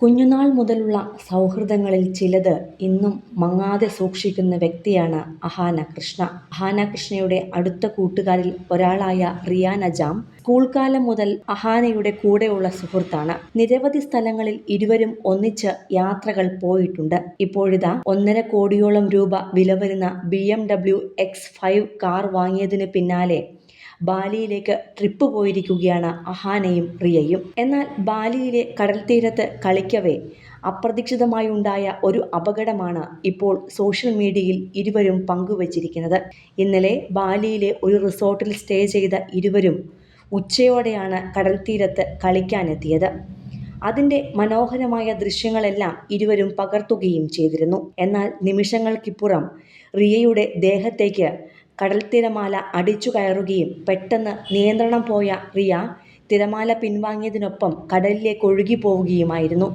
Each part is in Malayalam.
കുഞ്ഞുനാൾ മുതലുള്ള സൗഹൃദങ്ങളിൽ ചിലത് ഇന്നും മങ്ങാതെ സൂക്ഷിക്കുന്ന വ്യക്തിയാണ് അഹാന കൃഷ്ണ അഹാന കൃഷ്ണയുടെ അടുത്ത കൂട്ടുകാരിൽ ഒരാളായ റിയ നജാം സ്കൂൾ കാലം മുതൽ അഹാനയുടെ കൂടെയുള്ള സുഹൃത്താണ്. നിരവധി സ്ഥലങ്ങളിൽ ഇരുവരും ഒന്നിച്ച് യാത്രകൾ പോയിട്ടുണ്ട്. ഇപ്പോഴിതാ ഒന്നര കോടിയോളം രൂപ വില വരുന്ന B M W X five car വാങ്ങിയതിന് പിന്നാലെ ബാലിയിലേക്ക് ട്രിപ്പ് പോയിരിക്കുകയാണ് അഹാനയും പ്രിയയും എന്നാൽ ബാലിയിലെ കടൽ തീരത്ത് കളിക്കവേ അപ്രതീക്ഷിതമായി ഉണ്ടായ ഒരു അപകടമാണ് ഇപ്പോൾ സോഷ്യൽ മീഡിയയിൽ ഇരുവരും പങ്കുവച്ചിരിക്കുന്നത്. ഇന്നലെ ബാലിയിലെ ഒരു റിസോർട്ടിൽ സ്റ്റേ ചെയ്ത ഇരുവരും ഉച്ചയോടെയാണ് കടൽ തീരത്ത് കളിക്കാനെത്തിയത്. അതിന്റെ മനോഹരമായ ദൃശ്യങ്ങളെല്ലാം ഇരുവരും പകർത്തുകയും ചെയ്തിരുന്നു. എന്നാൽ നിമിഷങ്ങൾക്കിപ്പുറം റിയയുടെ ദേഹത്തേക്ക് കടൽ തിരമാല അടിച്ചു കയറുകയും പെട്ടെന്ന് നിയന്ത്രണം പോയ റിയ തിരമാല പിൻവാങ്ങിയതിനൊപ്പം കടലിലേക്ക് ഒഴുകി പോവുകയുമായിരുന്നു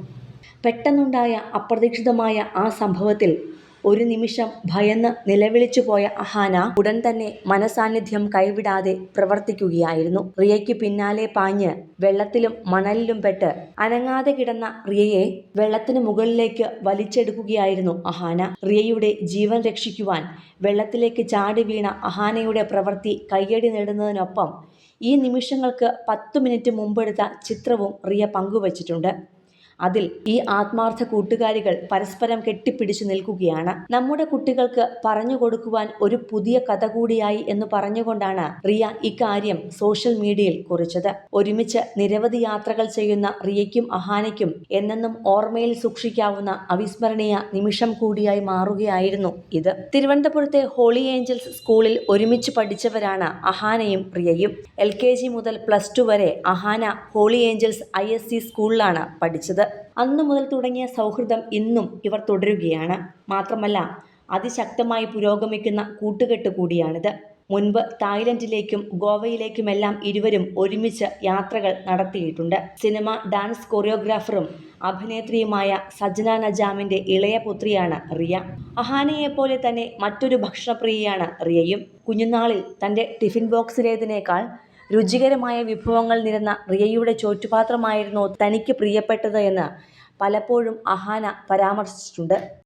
പെട്ടെന്നുണ്ടായ അപ്രതീക്ഷിതമായ ആ സംഭവത്തിൽ ഒരു നിമിഷം ഭയന്ന് നിലവിളിച്ചു പോയ അഹാന ഉടൻ തന്നെ മനസാന്നിധ്യം കൈവിടാതെ പ്രവർത്തിക്കുകയായിരുന്നു. റിയയ്ക്ക് പിന്നാലെ പാഞ്ഞ് വെള്ളത്തിലും മണലിലും പെട്ട് അനങ്ങാതെ കിടന്ന റിയയെ വെള്ളത്തിന് മുകളിലേക്ക് വലിച്ചെടുക്കുകയായിരുന്നു അഹാന. റിയയുടെ ജീവൻ രക്ഷിക്കുവാൻ വെള്ളത്തിലേക്ക് ചാടി വീണ അഹാനയുടെ പ്രവൃത്തി കയ്യടി നേടുന്നതിനൊപ്പം ഈ നിമിഷങ്ങൾക്ക് പത്തു മിനിറ്റ് മുമ്പെടുത്ത ചിത്രവും റിയ പങ്കുവച്ചിട്ടുണ്ട്. അതിൽ ഈ ആത്മാർത്ഥ കൂട്ടുകാരികൾ പരസ്പരം കെട്ടിപ്പിടിച്ചു നിൽക്കുകയാണ്. നമ്മുടെ കുട്ടികൾക്ക് പറഞ്ഞു കൊടുക്കുവാൻ ഒരു പുതിയ കഥ കൂടിയായി എന്ന് പറഞ്ഞുകൊണ്ടാണ് റിയ ഇക്കാര്യം സോഷ്യൽ മീഡിയയിൽ കുറിച്ചത്. ഒരുമിച്ച് നിരവധി യാത്രകൾ ചെയ്യുന്ന റിയയ്ക്കും അഹാനയ്ക്കും എന്നെന്നും ഓർമ്മയിൽ സൂക്ഷിക്കാവുന്ന അവിസ്മരണീയ നിമിഷം കൂടിയായി മാറുകയായിരുന്നു ഇത്. തിരുവനന്തപുരത്തെ ഹോളി ഏഞ്ചൽസ് സ്കൂളിൽ ഒരുമിച്ച് പഠിച്ചവരാണ് അഹാനയും റിയയും. എൽ കെ ജി മുതൽ പ്ലസ് ടു വരെ Ahana holy angels I S C സ്കൂളിലാണ് പഠിച്ചത്. അന്നു മുതൽ തുടങ്ങിയ സൗഹൃദം ഇന്നും ഇവർ തുടരുകയാണ്. മാത്രമല്ല അതിശക്തമായി പുരോഗമിക്കുന്ന കൂട്ടുകെട്ട് കൂടിയാണിത്. മുൻപ് തായ്ലൻഡിലേക്കും ഗോവയിലേക്കുമെല്ലാം ഇരുവരും ഒരുമിച്ച് യാത്രകൾ നടത്തിയിട്ടുണ്ട്. സിനിമ ഡാൻസ് കൊറിയോഗ്രാഫറും അഭിനേത്രിയുമായ സജ്ന നജാമിന്റെ ഇളയ പുത്രിയാണ് റിയ. അഹാനയെപ്പോലെ തന്നെ മറ്റൊരു ഭക്ഷണപ്രിയയാണ് റിയയും. കുഞ്ഞുനാളിൽ തന്റെ ടിഫിൻ ബോക്സിലേതിനേക്കാൾ രുചികരമായ വിഭവങ്ങൾ നിരന്ന റിയയുടെ ചോറ്റുപാത്രമായിരുന്നു തനിക്ക് പ്രിയപ്പെട്ടത് എന്ന് പലപ്പോഴും അഹാന പരാമർശിച്ചിട്ടുണ്ട്.